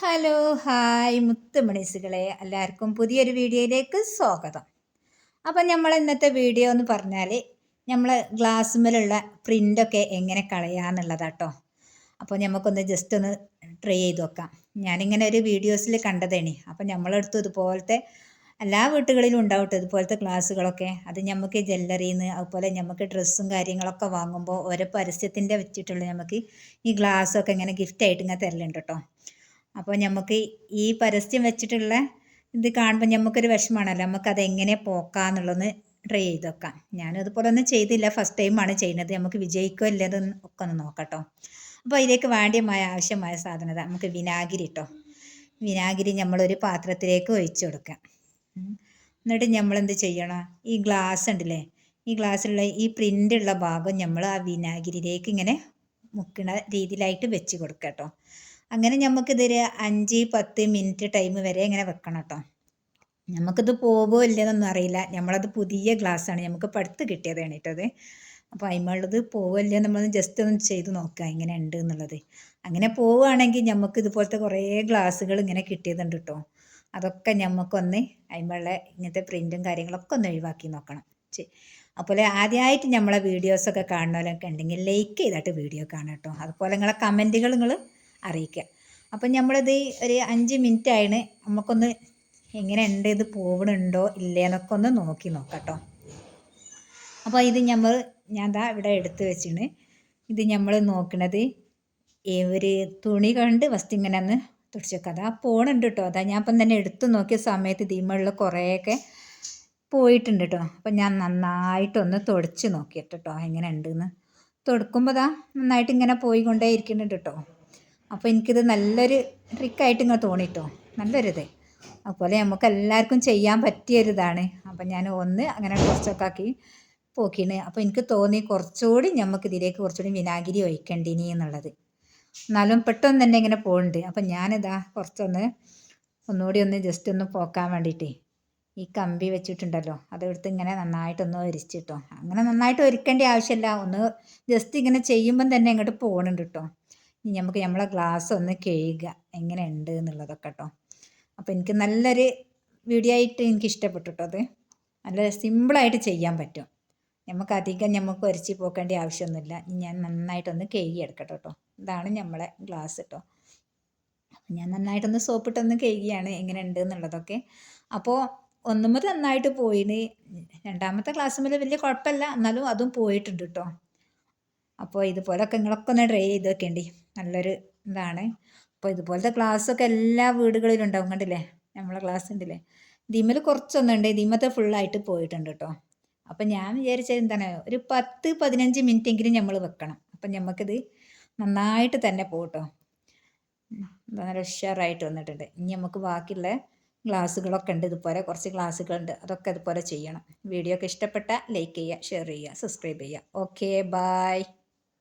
Hello hi മുത്തുമണീസുകളെ. എല്ലാവർക്കും പുതിയൊരു വീഡിയോയിലേക്ക് സ്വാഗതം. അപ്പം നമ്മൾ ഇന്നത്തെ വീഡിയോ എന്ന് പറഞ്ഞാൽ നമ്മൾ ഗ്ലാസ്സുമ്മലുള്ള പ്രിന്റൊക്കെ എങ്ങനെ കളയാന്നുള്ളതാട്ടോ. അപ്പോൾ നമുക്കൊന്ന് ജസ്റ്റ് ഒന്ന് ട്രൈ ചെയ്ത് നോക്കാം. ഞാനിങ്ങനെ ഒരു വീഡിയോസിൽ കണ്ടതേണി അപ്പം നമ്മളെടുത്തു ഇതുപോലത്തെ എല്ലാ വീട്ടുകളിലും ഉണ്ടാവട്ടെ ഇതുപോലത്തെ ഗ്ലാസ്സുകളൊക്കെ. അത് നമുക്ക് ജ്വല്ലറിയിൽ നിന്ന് അതുപോലെ നമുക്ക് ഡ്രസ്സും കാര്യങ്ങളൊക്കെ വാങ്ങുമ്പോൾ ഓരോ പരസ്യത്തിന്റെ വെച്ചിട്ടുള്ള നമുക്ക് ഈ ഗ്ലാസ്സൊക്കെ ഇങ്ങനെ ഗിഫ്റ്റായിട്ട് ഇങ്ങനെ തരലുണ്ട് കേട്ടോ. അപ്പോൾ നമുക്ക് ഈ പരസ്യം വെച്ചിട്ടുള്ള ഇത് കാണുമ്പോൾ നമുക്കൊരു വിഷമമാണല്ലോ നമുക്കത് എങ്ങനെ പോക്കാന്നുള്ളതൊന്ന് ട്രൈ ചെയ്ത് വെക്കാം ഞാൻ അതുപോലെ ഒന്നും ചെയ്തില്ല. ഫസ്റ്റ് ടൈമാണ് ചെയ്യുന്നത്. നമുക്ക് വിജയിക്കോ ഇല്ലതെന്ന് ഒക്കെ ഒന്ന് നോക്കട്ടോ. അപ്പോൾ ഇതിലേക്ക് വേണ്ടിയമായ ആവശ്യമായ സാധനത നമുക്ക് വിനാഗിരി ഇട്ടോ വിനാഗിരി നമ്മളൊരു പാത്രത്തിലേക്ക് ഒഴിച്ചു കൊടുക്കാം. എന്നിട്ട് നമ്മൾ എന്ത് ചെയ്യണം? ഈ ഗ്ലാസ് ഉണ്ടല്ലേ? ഈ ഗ്ലാസ്സിലുള്ള ഈ പ്രിന്റ് ഉള്ള ഭാഗം നമ്മൾ ആ വിനാഗിരിയിലേക്ക് ഇങ്ങനെ മുക്കുന്ന രീതിയിലായിട്ട് വെച്ച് കൊടുക്കാം കേട്ടോ അങ്ങനെ നമുക്കിതൊരു അഞ്ച് പത്ത് മിനിറ്റ് ടൈം വരെ ഇങ്ങനെ വെക്കണം കേട്ടോ നമുക്കിത് പോകുമോ ഇല്ലയെന്നൊന്നും അറിയില്ല. നമ്മളത് പുതിയ ഗ്ലാസ്സാണ് നമുക്ക് പടുത്ത് കിട്ടിയതാണ് കേട്ടത് അപ്പോൾ അതിമുള്ളത് പോവില്ല നമ്മളൊന്ന് ജസ്റ്റ് ഒന്ന് ചെയ്ത് നോക്കുക ഇങ്ങനെ ഉണ്ട് എന്നുള്ളത്. അങ്ങനെ പോവുകയാണെങ്കിൽ നമുക്ക് ഇതുപോലത്തെ കുറേ ഗ്ലാസ്സുകൾ ഇങ്ങനെ കിട്ടിയതുണ്ട് കേട്ടോ അതൊക്കെ നമുക്കൊന്ന് അതിമുള്ള ഇങ്ങനത്തെ പ്രിന്റും കാര്യങ്ങളൊക്കെ ഒന്ന് ഒഴിവാക്കി നോക്കണം. അപ്പോൾ ആദ്യമായിട്ട് നമ്മളെ വീഡിയോസൊക്കെ കാണുന്നവരൊക്കെ ഉണ്ടെങ്കിൽ ലൈക്ക് ചെയ്തിട്ട് വീഡിയോ കാണാം കേട്ടോ അതുപോലെ നിങ്ങളെ കമന്റുകൾ നിങ്ങൾ അറിയിക്കുക. അപ്പം നമ്മളിത് ഒരു അഞ്ച് മിനിറ്റ് ആയിന് നമുക്കൊന്ന് എങ്ങനെ ഉണ്ട് ഇത് പോകണുണ്ടോ ഇല്ലേന്നൊക്കെ ഒന്ന് നോക്കി നോക്കട്ടോ അപ്പോൾ ഇത് നമ്മൾ ഞാൻ ദാ ഇവിടെ എടുത്തു വെച്ചിന് ഇത് നമ്മൾ നോക്കണത് ഒരു തുണി കണ്ട് ഫസ്റ്റ് ഇങ്ങനെ ഒന്ന് തുടച്ചേക്കാം അതാ പോണുണ്ട് കേട്ടോ അതാ ഞാൻ ഇപ്പം തന്നെ എടുത്തു നോക്കിയ സമയത്ത് ഇതിമുള്ള കുറേയൊക്കെ പോയിട്ടുണ്ട് കേട്ടോ അപ്പം ഞാൻ നന്നായിട്ടൊന്ന് തുടച്ച് നോക്കിയിട്ട് കേട്ടോ എങ്ങനെ ഉണ്ടെന്ന്. തുടക്കുമ്പോൾ ദാ നന്നായിട്ട് ഇങ്ങനെ പോയിക്കൊണ്ടേ ഇരിക്കുന്നുണ്ട് കേട്ടോ അപ്പോൾ എനിക്കിത് നല്ലൊരു ട്രിക്കായിട്ട് ഇങ്ങനെ തോന്നിട്ടോ. നല്ലൊരിത്. അതുപോലെ നമുക്ക് എല്ലാവർക്കും ചെയ്യാൻ പറ്റിയൊരിതാണ്. അപ്പം ഞാൻ ഒന്ന് അങ്ങനെ കുറച്ചൊക്കെ ആക്കി പോക്കിണ്. അപ്പോൾ എനിക്ക് തോന്നി കുറച്ചുകൂടി നമുക്ക് ഇതിലേക്ക് കുറച്ചുകൂടി വിനാഗിരി ഒഴിക്കണ്ടിനി എന്നുള്ളത്. എന്നാലും പെട്ടെന്ന് തന്നെ ഇങ്ങനെ പോകുന്നുണ്ട് അപ്പം ഞാനിതാ കുറച്ചൊന്ന് ഒന്നുകൂടി ഒന്ന് ജസ്റ്റ് ഒന്ന് പോക്കാൻ വേണ്ടിയിട്ടേ ഈ കമ്പി വെച്ചിട്ടുണ്ടല്ലോ അതെടുത്ത് ഇങ്ങനെ നന്നായിട്ടൊന്ന് ഒരിച്ചിട്ടോ. അങ്ങനെ നന്നായിട്ട് ഒരുക്കേണ്ട ആവശ്യമില്ല ഒന്ന് ജസ്റ്റ് ഇങ്ങനെ ചെയ്യുമ്പം തന്നെ ഇങ്ങോട്ട് പോകുന്നുണ്ട് കേട്ടോ നമുക്ക് നമ്മളെ ഗ്ലാസ് ഒന്ന് കഴുകുക എങ്ങനെയുണ്ട് എന്നുള്ളതൊക്കെ കേട്ടോ അപ്പോൾ എനിക്ക് നല്ലൊരു വീഡിയോ ആയിട്ട് എനിക്ക് ഇഷ്ടപ്പെട്ടു കേട്ടോ അത്. നല്ല സിമ്പിളായിട്ട് ചെയ്യാൻ പറ്റും. നമുക്ക് അധികം നമുക്ക് ഒരച്ച് പോക്കേണ്ട ആവശ്യമൊന്നുമില്ല. ഞാൻ നന്നായിട്ടൊന്ന് കഴുകി എടുക്കട്ടെ കേട്ടോ ഇതാണ് നമ്മളെ ഗ്ലാസ് കേട്ടോ ഞാൻ നന്നായിട്ടൊന്ന് സോപ്പിട്ടൊന്ന് കഴുകിയാണ് എങ്ങനെ ഉണ്ട് എന്നുള്ളതൊക്കെ അപ്പോൾ ഒന്നുമ്പോൾ നന്നായിട്ട് പോയിന്. രണ്ടാമത്തെ ക്ലാസ് വലിയ കുഴപ്പമില്ല. എന്നാലും അതും പോയിട്ടുണ്ട് കേട്ടോ അപ്പോൾ ഇതുപോലൊക്കെ നിങ്ങളൊക്കെ ഒന്ന് ട്രൈ ചെയ്ത് വെക്കേണ്ടി നല്ലൊരു ഇതാണ്. അപ്പോൾ ഇതുപോലത്തെ ക്ലാസ്സൊക്കെ എല്ലാ വീടുകളിലും ഉണ്ടാവും കണ്ടില്ലേ? നമ്മളെ ക്ലാസ് ഉണ്ടല്ലേ ഇതിമേൽ കുറച്ചൊന്നുണ്ട്. ദിമ്മത്തെ ഫുള്ളായിട്ട് പോയിട്ടുണ്ട് കേട്ടോ അപ്പം ഞാൻ വിചാരിച്ചത് എന്താണ്? ഒരു പത്ത് പതിനഞ്ച് മിനിറ്റ് എങ്കിലും നമ്മൾ വെക്കണം. അപ്പം നമുക്കിത് നന്നായിട്ട് തന്നെ പോകട്ടോ നല്ല ഉഷാറായിട്ട് വന്നിട്ടുണ്ട്. ഇനി നമുക്ക് ബാക്കിയുള്ള ഗ്ലാസ്സുകളൊക്കെ ഉണ്ട്. ഇതുപോലെ കുറച്ച് ഗ്ലാസ്സുകളുണ്ട് അതൊക്കെ ഇതുപോലെ ചെയ്യണം. വീഡിയോ ഒക്കെ ഇഷ്ടപ്പെട്ടാൽ ലൈക്ക് ചെയ്യുക ഷെയർ ചെയ്യുക സബ്സ്ക്രൈബ് ചെയ്യുക. Okay bye